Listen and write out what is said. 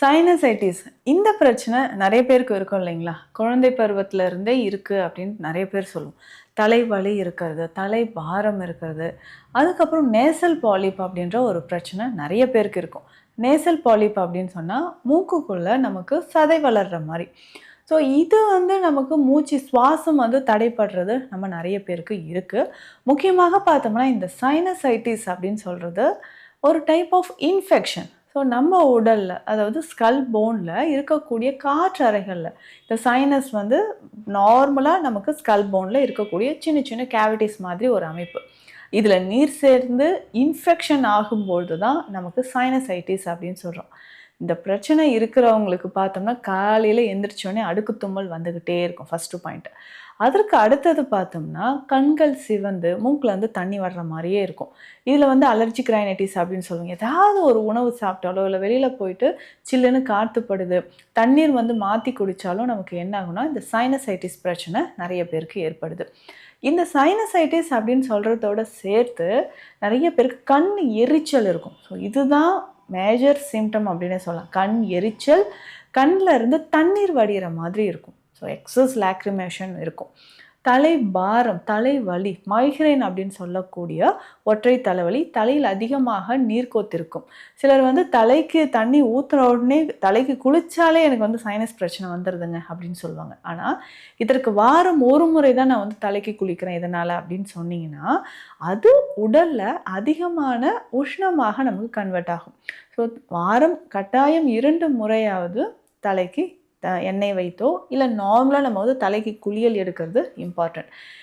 Sinusitis இந்த பிரச்சனை நிறைய பேருக்கு இருக்கும் இல்லைங்களா? குழந்தை பருவத்தில் இருந்தே இருக்குது அப்படின்னு நிறைய பேர் சொல்லுவோம் தலைவலி இருக்கிறது தலை பாரம் இருக்கிறது. அதுக்கப்புறம் நேசல் பாலிப் அப்படின்ற ஒரு பிரச்சனை நிறைய பேருக்கு இருக்கும். நேசல் பாலிப் அப்படின்னு சொன்னால் மூக்குக்குள்ளே நமக்கு சதை வளர்கிற மாதிரி. ஸோ இது வந்து நமக்கு மூச்சு சுவாசம் வந்து தடைப்படுறது நம்ம நிறைய பேருக்கு இருக்குது முக்கியமாக பார்த்தோம்னா இந்த சைனசைட்டிஸ் அப்படின்னு சொல்கிறது ஒரு டைப் ஆஃப் இன்ஃபெக்ஷன் ஸோ நம்ம உடலில் அதாவது ஸ்கல் போனில் இருக்கக்கூடிய காற்றறைகளில் இந்த சைனஸ் வந்து நார்மலாக நமக்கு ஸ்கல் போனில் இருக்கக்கூடிய சின்ன சின்ன கேவிட்டிஸ் மாதிரி ஒரு அமைப்பு. இதில் நீர் சேர்ந்து இன்ஃபெக்ஷன் ஆகும்பொழுது தான் நமக்கு சைனசைட்டிஸ் அப்படின்னு சொல்கிறோம் இந்த பிரச்சனை இருக்கிறவங்களுக்கு பார்த்தோம்னா காலையில் எந்திரிச்சோடனே அடுக்கு தும்மல் வந்துக்கிட்டே இருக்கும் ஃபஸ்ட்டு பாயிண்ட் அதற்கு அடுத்தது பார்த்தோம்னா கண்கள் சிவந்து மூக்கில் வந்து தண்ணி வர்ற மாதிரியே இருக்கும். இதில் வந்து அலர்ஜி கிரைனைட்டிஸ் அப்படின்னு சொல்லுவாங்க. ஏதாவது ஒரு உணவு சாப்பிட்டாலோ இல்லை வெளியில் போயிட்டு சில்லுன்னு காற்றுப்படுது தண்ணீர் வந்து மாற்றி குடித்தாலும் நமக்கு என்ன ஆகுனா இந்த சைனசைட்டிஸ் பிரச்சனை நிறைய பேருக்கு ஏற்படுது. இந்த சைனசைட்டிஸ் அப்படின்னு சொல்கிறதோட சேர்த்து நிறைய பேருக்கு கண் எரிச்சல் இருக்கும். ஸோ இதுதான் மேஜர் சிம்டம் அப்படின்னே சொல்லலாம். கண் எரிச்சல் கண்ணில் இருந்து தண்ணீர் வடிகிற மாதிரி இருக்கும். ஸோ எக்ஸஸ் லாக்ரிமேஷன் இருக்கும். தலை பாரம் தலை வலி மைக்ரைன் அப்படின்னு சொல்லக்கூடிய ஒற்றை தலைவலி தலையில் அதிகமாக நீர் கோத்திருக்கும். சிலர் வந்து தலைக்கு தண்ணி ஊற்றுற உடனே தலைக்கு குளிச்சாலே எனக்கு வந்து சைனஸ் பிரச்சனை வந்துடுதுங்க அப்படின்னு சொல்லுவாங்க. ஆனால் இதற்கு வாரம் ஒரு முறை தான் நான் வந்து தலைக்கு குளிக்கிறேன் இதனால் அப்படின்னு சொன்னீங்கன்னா அது உடலில் அதிகமான உஷ்ணமாக நமக்கு கன்வெர்ட் ஆகும். ஸோ வாரம் கட்டாயம் இரண்டு முறையாவது தலைக்கு எண்ணெய் வைத்தோ இல்லை நார்மலாக நம்ம வந்து தலைக்கு குளியல் எடுக்கிறது இம்பார்ட்டன்ட்